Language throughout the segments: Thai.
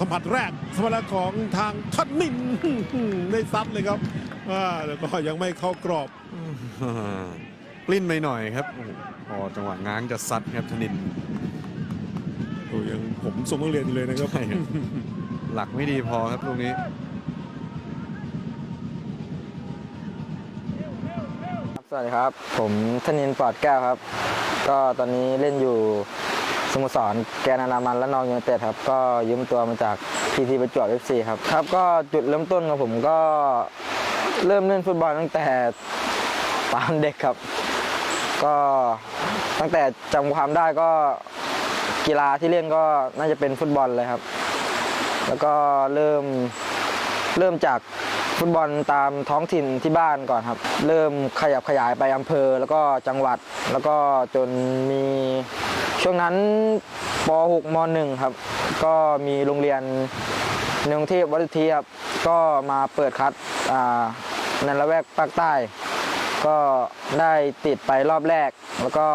สัมผัสแรกสมรรถของทางทันนินได้ซัดเลยครับอ่าแล้วก็ยังไม่เข้ากรอบปลิ้นไปหน่อยครับโอ้โหพอจังหวะง้างจะซัดครับธนินโอ้ยังผมส่งนักเรียนอยู่เลยนะครับใช่ครับหลักไม่ดีพอครับตรงนี้ครับสวัสดีครับ ผมธนินทร์ปลอดแก้วครับ ก็ตอนนี้เล่นอยู่ สโมสรแกนนานามันและนองยูไนเต็ดครับ ก็ยืมตัวมาจากพีทีประจวบเอฟซีครับครับ ก็จุดเริ่มต้นของผมก็เริ่มเล่นฟุตบอลตั้งแต่ตอนเด็กครับ ก็ตั้งแต่จำความได้ก็กีฬาที่เล่นก็น่าจะเป็นฟุตบอลเลยครับ แล้วก็เริ่ม เริ่มจากฟุตบอลตามท้องถิ่นที่บ้านก่อนครับ เริ่มขยับขยายไปอำเภอแล้วก็จังหวัด แล้วก็จนมีช่วงนั้นป .6 ม .1 ครับ ก็มีโรงเรียนในกรุงเทพวัดทีครับก็มาเปิดคัดในละแวกภาคใต้ ก็ได้ติดไปรอบแรก แล้วก็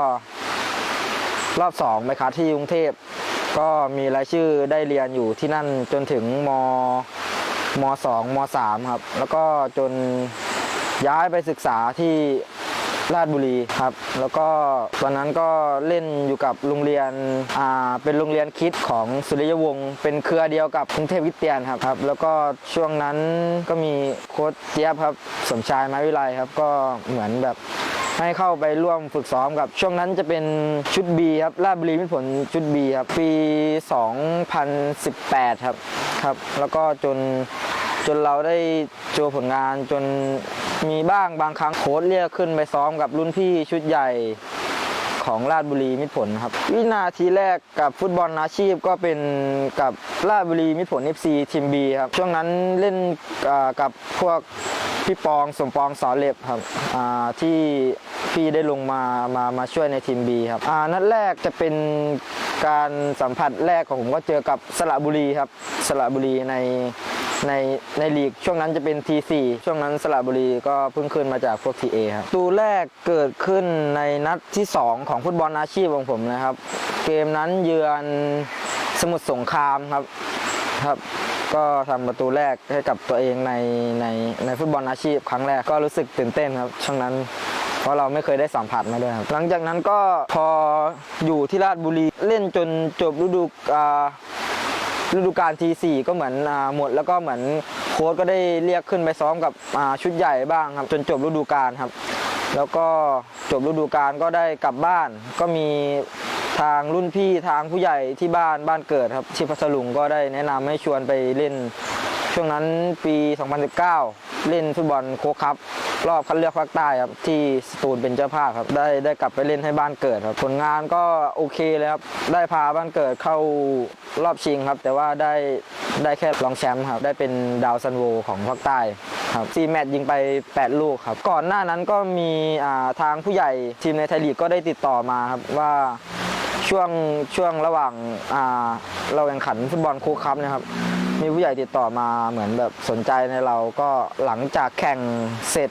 รอบสองไปคัดที่กรุงเทพก็มีรายชื่อได้เรียนอยู่ที่นั่นจนถึงม มสองมสามครับ แล้วก็จนย้ายไปศึกษาที่ราชบุรีครับ แล้วก็ตอนนั้นก็เล่นอยู่กับโรงเรียนอ่าเป็นโรงเรียนคิดของสุริยวงศ์เป็นเครือเดียวกับกรุงเทพคริสเตียนครับครับ แล้วก็ช่วงนั้นก็มีโค้ชเจี๊ยบครับสมชายไม้วิไลครับ ก็เหมือนแบบ ให้เข้าไปร่วมฝึกซ้อมกับ ช่วงนั้นจะเป็นชุด B ครับราชบุรีมิตรผลชุด B ครับ ปี 2018 ครับครับ แล้วก็จนจนเราได้เจอผลงานจนมีบ้างบางครั้งโค้ชเรียกขึ้นไปซ้อมกับรุ่นพี่ชุดใหญ่ ของราชบุรีมิตรผลครับ วินาทีแรกกับฟุตบอลอาชีพก็เป็นกับราชบุรีมิตรผล FC ทีม B ครับ ช่วงนั้นเล่นกับพวกพี่ปองสมปองสอนเล็บครับที่พี่ได้ลงมามามาช่วยในทีม B ครับนัดแรกจะเป็นการสัมผัสแรกของผมก็เจอกับสระบุรีครับสระบุรีใน ในในลีกช่วงนั้นจะเป็น T4 ช่วงนั้นสระบุรีก็เพิ่งขึ้นมาจากพวก TA ครับตูแรกเกิดขึ้นในนัดที่ 2 ของฟุตบอลอาชีพของผมนะครับ เกมนั้นเยือนสมุทรสงครามครับครับก็ทำประตูแรกให้กับตัวเองในในในฟุตบอลอาชีพ ครั้งแรกก็รู้สึกตื่นเต้นครับช่วงนั้นเพราะเราไม่เคยได้สัมผัสมาด้วยครับหลังจากนั้นก็พออยู่ที่ราชบุรีเล่นจนจบฤดูอ่า ฤดูกาลทีสี่ก็เหมือนอหมด แล้วก็เหมือนโค้ชก็ได้เรียกขึ้นไปซ้อมกับชุดใหญ่บ้างครับ จนจบฤดูกาลครับ แล้วก็จบฤดูกาลก็ได้กลับบ้าน ก็มีทางรุ่นพี่ทางผู้ใหญ่ที่บ้านบ้านเกิดครับที่พัทลุงก็ได้แนะนำให้ชวนไปเล่น ช่วงนั้นปี 2019 เล่นฟุตบอลโค้กครับ รอบคัดเลือกภาคใต้ครับที่สตูลเป็นเจ้าภาพครับ ได้ได้กลับไปเล่นให้บ้านเกิดครับ ผลงานก็โอเคเลยครับ ได้พาบ้านเกิดเข้ารอบชิงครับ แต่ว่าได้ได้แค่รองแชมป์ครับ ได้เป็นดาวซันโวของภาคใต้ครับซีแมตช์ยิงไป 8 ลูกครับ ก่อนหน้านั้นก็มีาทางผู้ใหญ่ทีมในไทยลีกก็ได้ติดต่อมาครับว่าช่วงช่วงระหว่างาเราแข่งขันฟุตบอลโค้กคัพนะครับ มีผู้ใหญ่ติดต่อมาเหมือนแบบสนใจในเราก็หลังจากแข่งเสร็จ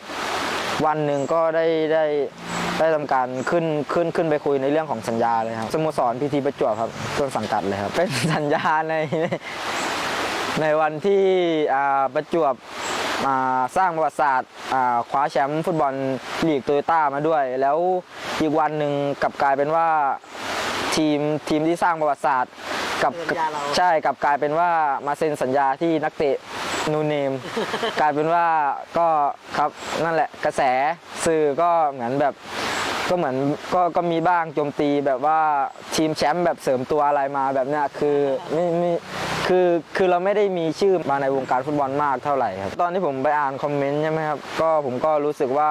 วันหนึ่งก็ได้ได้ได้ทำการขึ้นขึ้นขึ้นไปคุยในเรื่องของสัญญาเลยครับสโมสรพีทีประจวบครับต้นสังกัดเลยครับเป็นสัญญาในในวันที่ประจวบอ่าสร้างประวัติศาสตร์คว้าแชมป์ฟุตบอลลีกโตโยต้ามาด้วย แล้วอีกวันหนึ่งกลับกลายเป็นว่าทีมทีมที่สร้างประวัติศาสตร์ กับเซ็นสัญญาเราใช่กลับกลายเป็นว่ามาเซ็นสัญญาที่นักเตะนูเนม กลายเป็นว่าก็ครับนั่นแหละกระแสสื่อก็เหมือนแบบก็เหมือนก็ก็มีบ้างโจมตีแบบว่าทีมแชมป์แบบเสริมตัวอะไรมาแบบเนี้ยคือไม่ไม่ คือคือเราไม่ได้มีชื่อมาในวงการฟุตบอลมากเท่าไหร่ครับ ตอนที่ผมไปอ่านคอมเมนต์ใช่ไหมครับ ก็ผมก็รู้สึกว่า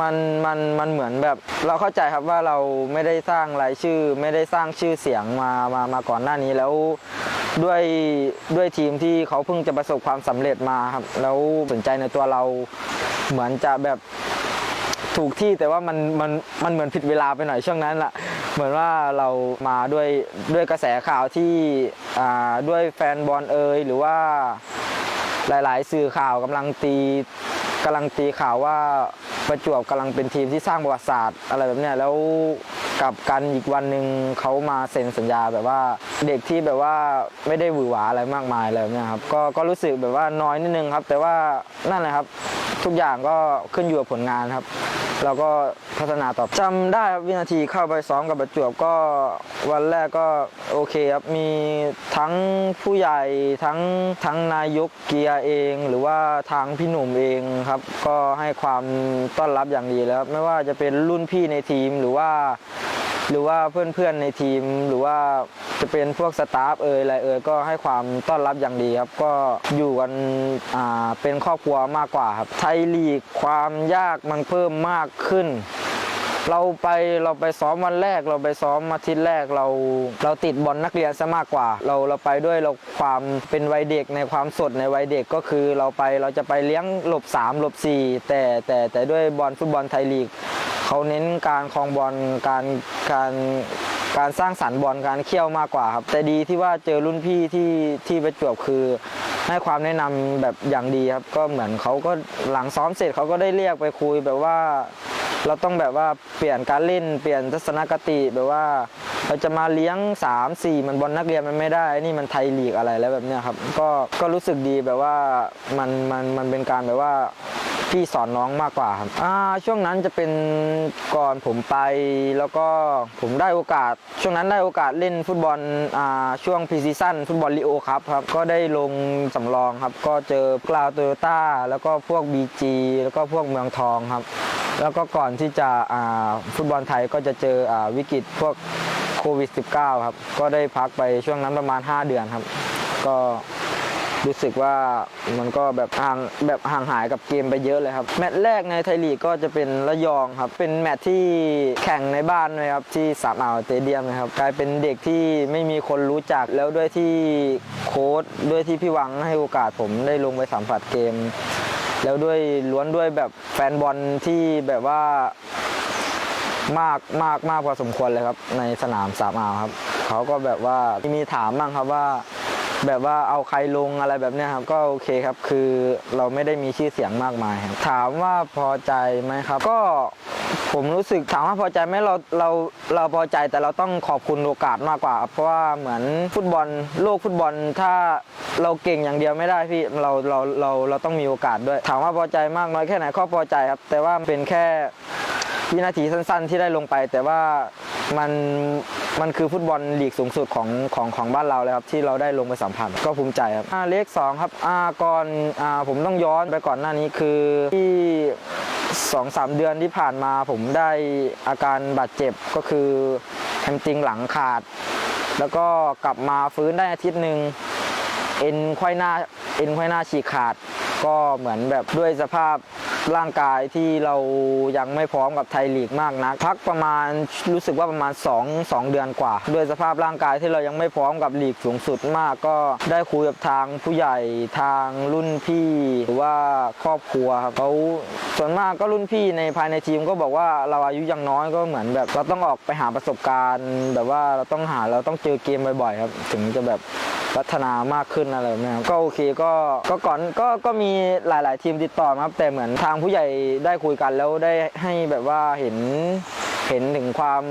มันมันมันเหมือนแบบเราเข้าใจครับว่าเราไม่ได้สร้างรายชื่อ ไม่ได้สร้างชื่อเสียงมามามาก่อนหน้านี้แล้วด้วยด้วยทีมที่เขาเพิ่งจะประสบความสำเร็จมาครับ แล้วสนใจในตัวเราเหมือนจะแบบ ถูกที่แต่ว่ามันมันมันเหมือนผิดเวลาไปหน่อยช่วงนั้นแหละเหมือนว่าเรามาด้วยด้วยกระแสข่าวที่อ่าด้วยแฟนบอลเอยหรือว่าหลาย ๆ สื่อข่าวกำลังตีกำลังตีข่าวว่าประจวบกำลังเป็นทีมที่สร้างประวัติศาสตร์อะไรแบบเนี้ยแล้วกับกันอีกวันหนึ่งเขามาเซ็นสัญญาแบบว่าเด็กที่แบบว่าไม่ได้หวือหวาอะไรมากมายอะไรแบบเนี้ยครับก็ก็รู้สึกแบบว่าน้อยนิดนึงครับ แต่ว่านั่นแหละครับ ทุกอย่างก็ขึ้นอยู่กับผลงานครับ เราก็พัฒนาต่อจำได้ครับวินาทีเข้าไปซ้อมกับประจวบก็วันแรกก็โอเคครับมีทั้งผู้ใหญ่ทั้งทั้งนายกเกียร์เอง หรือว่าทางพี่หนุ่มเองครับ ก็ให้ความต้อนรับอย่างดีแล้ว ไม่ว่าจะเป็นรุ่นพี่ในทีมหรือว่า หรือว่าเพื่อนๆในทีม หรือว่าจะเป็นพวกสตาฟเอ่ยอะไรเอ่ยก็ให้ความต้อนรับอย่างดีครับ ก็อยู่กันเป็นครอบครัวมากกว่าครับไทยลีกความยากมันเพิ่มมากขึ้นเราไปเราไปซ้อมวันแรก เราไปซ้อมอาทิตย์แรกเรา เราติดบอลนักเรียนซะมากกว่า เราเราไปด้วยเราความเป็นวัยเด็กในความสดในวัยเด็กก็คือเราไปเราจะไปเลี้ยงหลบ3หลบ4แต่แต่แต่ด้วยบอลฟุตบอลไทยลีก เขาเน้นการคลองบอลการการการสร้างสรรค์บอลการเขี่ยวมากกว่าครับ แต่ดีที่ว่าเจอรุ่นพี่ที่ที่ประจวบคือ ให้ความแนะนำแบบอย่างดีครับ ก็เหมือนเขาก็หลังซ้อมเสร็จเขาก็ได้เรียกไปคุยแบบว่า เราต้องแบบว่าเปลี่ยนการเล่นเปลี่ยนทัศนคติแบบว่า เราจะมาเลี้ยง 3 4 มันบอลนักเรียนมันไม่ได้ นี่มันไทยลีกอะไรแล้วแบบเนี้ยครับ ก็ก็รู้สึกดีแบบว่ามันมันมันเป็นการแบบว่า พี่สอนน้องมากกว่าครับอ่าช่วงนั้นจะเป็นก่อนผมไปแล้วก็ผมได้โอกาส ช่วงนั้นได้โอกาสเล่นฟุตบอลอ่าช่วงพรีซีซั่นฟุตบอลลีโอครับครับ ก็ได้ลงสำรองครับ ก็เจอกลาวโตโยต้าแล้วก็พวก BG แล้วก็พวกเมืองทองครับ แล้วก็ก่อนที่จะอ่าฟุตบอลไทยก็จะเจออ่าวิกฤตพวกโควิด -19 ครับ ก็ได้พักไปช่วงนั้นประมาณ 5 เดือนครับ ก็ รู้สึกว่ามันก็แบบห่างแบบห่างหายกับเกมไปเยอะเลยครับ แมตช์แรกในไทยลีกก็จะเป็นระยองครับ เป็นแมตช์ที่แข่งในบ้านเลยครับที่สามอ่าวสเตเดียมนะครับกลายเป็นเด็กที่ไม่มีคนรู้จักแล้วด้วยที่โค้ชด้วยที่พี่วังให้โอกาสผมได้ลงไปสัมผัสเกม แล้วด้วยล้วนด้วยแบบแฟนบอลที่แบบว่ามากมากมากพอสมควรเลยครับ ในสนามสามอ่าวครับเขาก็แบบว่ามีถามบ้างครับว่า แบบว่าเอาใครลงอะไรแบบเนี้ยครับก็โอเคครับ คือเราไม่ได้มีชื่อเสียงมากมายครับถามว่าพอใจไหมครับ ก็ผมรู้สึกถามว่าพอใจไหมเราเราเราพอใจแต่เราต้องขอบคุณโอกาสมากกว่า เพราะว่าเหมือนฟุตบอลโลกฟุตบอลถ้าเราเก่งอย่างเดียวไม่ได้พี่เราเราเราเราต้องมีโอกาสด้วย ถามว่าพอใจมากน้อยแค่ไหนก็พอใจครับ แต่ว่าเป็นแค่วินาทีสั้น ๆ ที่ได้ลงไป แต่ว่า มันมันคือฟุตบอลลีกสูงสุดของของของบ้านเราเลยครับที่เราได้ลงไปสัมผัสก็ภูมิใจครับอ่าเลขสองครับอ่าก่อนอ่าผมต้องย้อนไปก่อนหน้านี้คือที่สองสามเดือนที่ผ่านมาผมได้อาการบาดเจ็บก็คือแฮมติงหลังขาด แล้วก็กลับมาฟื้นได้อาทิตย์หนึ่งเอ็นไขว้หน้าเอ็นไขว้หน้าฉีกขาด ก็เหมือนแบบด้วยสภาพ ร่างกายที่เรายังไม่พร้อมกับไทยลีกมากนักพักประมาณรู้สึกว่าประมาณ 2 2 เดือนกว่า ด้วยสภาพร่างกายที่เรายังไม่พร้อมกับลีกสูงสุดมาก ก็ได้คุยกับทางผู้ใหญ่ทางรุ่นพี่หรือว่าครอบครัวครับเขาส่วนมากก็รุ่นพี่ในภายในทีมก็บอกว่าเราอายุยังน้อยก็เหมือนแบบ เราต้องออกไปหาประสบการณ์ แบบว่าเราต้องหาเราต้องเจอเกมบ่อยๆครับ ถึงจะแบบพัฒนามากขึ้นอะไรแบบนี้ก็โอเคก็ก็ก่อนก็ก็มีหลาย ๆ ทีมติดต่อครับแต่เหมือนทางผู้ใหญ่ได้คุยกันแล้วได้ให้แบบว่าเห็นเห็นถึงความ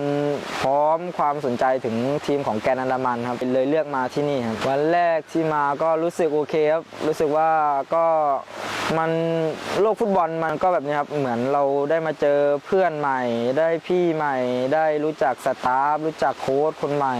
พร้อมความสนใจถึงทีมของแกนอันดามันครับเลยเลือกมาที่นี่ครับวันแรกที่มาก็รู้สึกโอเคครับรู้สึกว่าก็มันโลกฟุตบอลมันก็แบบนี้ครับเหมือนเราได้มาเจอเพื่อนใหม่ ได้พี่ใหม่ ได้รู้จักสตาฟรู้จักโค้ชคนใหม่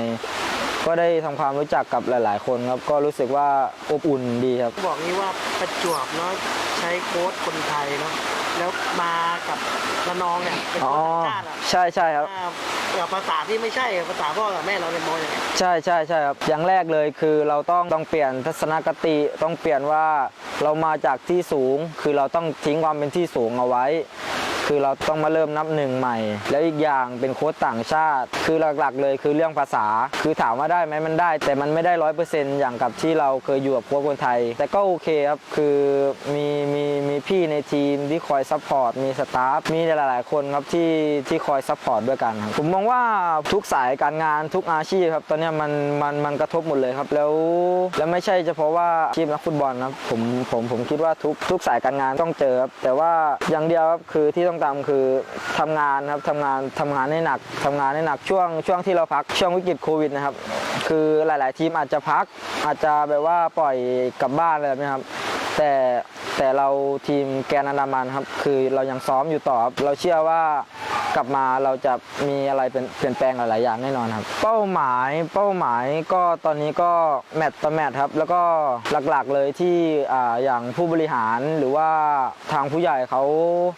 ก็ได้ทำความรู้จักกับหลาย ๆ คนครับ ก็รู้สึกว่าอบอุ่นดีครับ บอกนี้ว่าประจวบเนาะใช้โค้ชคนไทยเนาะแล้วมากับระนองเนี่ยเป็นอ๋คอนต่างชาติอะใช่ใช่ครับอ่าแบบภาษาที่ไม่ใช่ภาษาพ่อกับแม่เราเนี่ยมองยังไงใช่ใช่ใช่ครับอย่างแรกเลยคือเราต้องต้องเปลี่ยนทัศนคติต้องเปลี่ยนว่าเรามาจากที่สูง คือเราต้องทิ้งความเป็นที่สูงเอาไว้ คือเราต้องมาเริ่มนับหนึ่งใหม่ แล้วอีกอย่างเป็นโค้ชต่างชาติ คือหลักๆ เลยคือเรื่องภาษา คือถามว่าได้ไหมมันได้ แต่มันไม่ได้ร้อยเปอร์เซ็นต์อย่างกับที่เราเคยอยู่กับโค้ชคนไทย แต่ก็โอเคครับคือมีมีมีพี่ในทีมที่คอยซัพพอร์ตมีสตาฟมีหลายๆคนครับที่ที่คอยซัพพอร์ตด้วยกันครับผมมองว่าทุกสายการงานทุกอาชีพครับตอนนี้มันมันมันกระทบหมดเลยครับแล้วแล้วไม่ใช่เฉพาะว่าอาชีพนักฟุตบอลนะครับผมผมผมคิดว่าทุกทุกสายการงานต้องเจอครับแต่ว่าอย่างเดียวครับคือที่ต้องงทำคือทำงานครับทำงานทำงานให้หนักทำงานให้หนักช่วงช่วงที่เราพักช่วงวิกฤตโควิดนะครับ คือหลาย ๆ ทีมอาจจะพักอาจจะแบบว่าปล่อยกลับบ้านอะไรแบบนี้ครับ แต่แต่เราทีมแกนอันดามันครับ คือเรายังซ้อมอยู่ต่อครับเราเชื่อว่ากลับมาเราจะมีอะไรเปลี่ยนแปลงหลาย ๆ อย่างแน่นอนครับ เป้าหมายเป้าหมายก็ตอนนี้ก็แมตต์ต่อแมตต์ครับ แล้วก็หลัก ๆ เลยที่อ่าอย่างผู้บริหารหรือว่าทางผู้ใหญ่เขา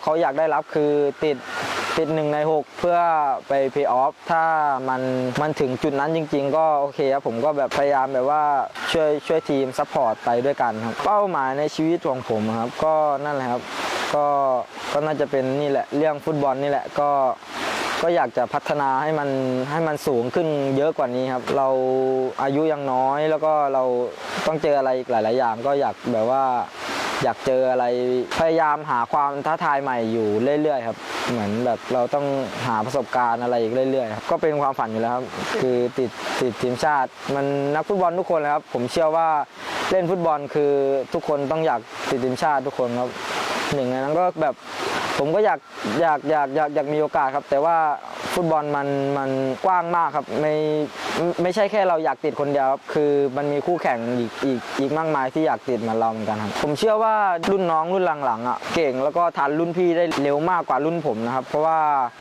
เขาอยากได้รับคือติด ติดหนึ่งใน 6 เพื่อไปเพย์ออฟถ้ามันมันถึงจุดนั้นจริง ๆ ก็โอเคครับผมก็แบบพยายามแบบว่าช่วยช่วยทีมซัพพอร์ตไปด้วยกันครับ เป้าหมายในชีวิตของผมครับก็นั่นแหละครับก็ก็น่าจะเป็นนี่แหละเรื่องฟุตบอลนี่แหละก็ก็อยากจะพัฒนาให้มันให้มันสูงขึ้นเยอะกว่านี้ครับ เราอายุยังน้อยแล้วก็เราต้องเจออะไรอีกหลาย ๆ อย่าง ก็อยากแบบว่า อยากเจออะไรพยายามหาความท้าทายใหม่อยู่เรื่อยๆครับ เหมือนแบบเราต้องหาประสบการณ์อะไรอีกเรื่อยๆครับก็เป็นความฝันอยู่แล้วครับ คือติดติดทีมชาติ มันนักฟุตบอลทุกคนเลยครับ ผมเชื่อว่าเล่นฟุตบอลคือทุกคนต้องอยากติดทีมชาติทุกคนครับหนึ่งในนั้นก็แบบผมก็อยากอยากอยากอยากอยากมีโอกาสครับ แต่ว่า ฟุตบอลมันมันกว้างมากครับไม่ไม่ใช่แค่เราอยากติดคนเดียวครับคือมันมีคู่แข่งอีกอีกอีกมากมายที่อยากติดเหมือนเราเหมือนกันครับผมเชื่อว่ารุ่นน้องรุ่นหลังๆอะเก่งแล้วก็ทันรุ่นพี่ได้เร็วมากกว่ารุ่นผมนะครับ เพราะว่า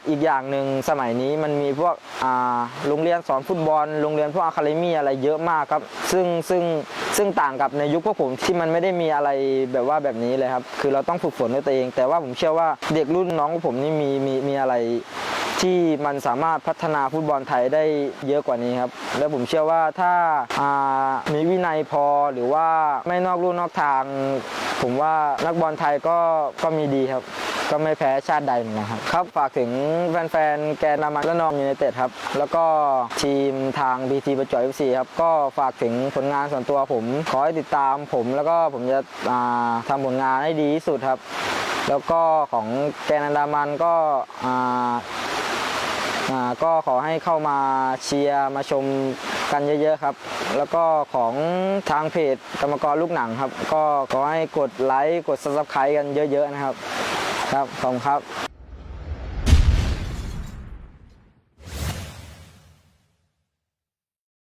อีกอย่างหนึ่งสมัยนี้มันมีพวกอ่าโรงเรียนสอนฟุตบอลโรงเรียนพวกอะคาเดมี่อะไรเยอะมากครับ ซึ่งซึ่งซึ่งต่างกับในยุคพวกผมที่มันไม่ได้มีอะไรแบบว่าแบบนี้เลยครับ คือเราต้องฝึกฝนด้วยตัวเอง แต่ว่าผมเชื่อว่าเด็กรุ่นน้องของผมนี่มีมีมีอะไร ที่มันสามารถพัฒนาฟุตบอลไทยได้เยอะกว่านี้ครับ และผมเชื่อว่าถ้าามีวินัยพอหรือว่าไม่นอกลู่นอกทาง ผมว่านักบอลไทยก็ก็มีดีครับ ก็ไม่แพ้ชาติใดเหมือนกันครับครับ ฝากถึงแฟนๆ แกนนามันและนองยูไนเต็ดครับ แล้วก็ทีมทาง BT ประจวบ FC ครับก็ฝากถึงผลงานส่วนตัวผม ขอให้ติดตามผมแล้วก็ผมจะาทำผลงานให้ดีที่สุดครับ แล้วก็ของแกนันดามันก็ ก็ขอให้เข้ามาเชียร์มาชมกันเยอะๆครับ แล้วก็ของทางเพจกรรมกรลูกหนังครับ ก็ขอให้กดไลค์กด subscribe กันเยอะ ๆนะครับ ครับขอบคุณครับ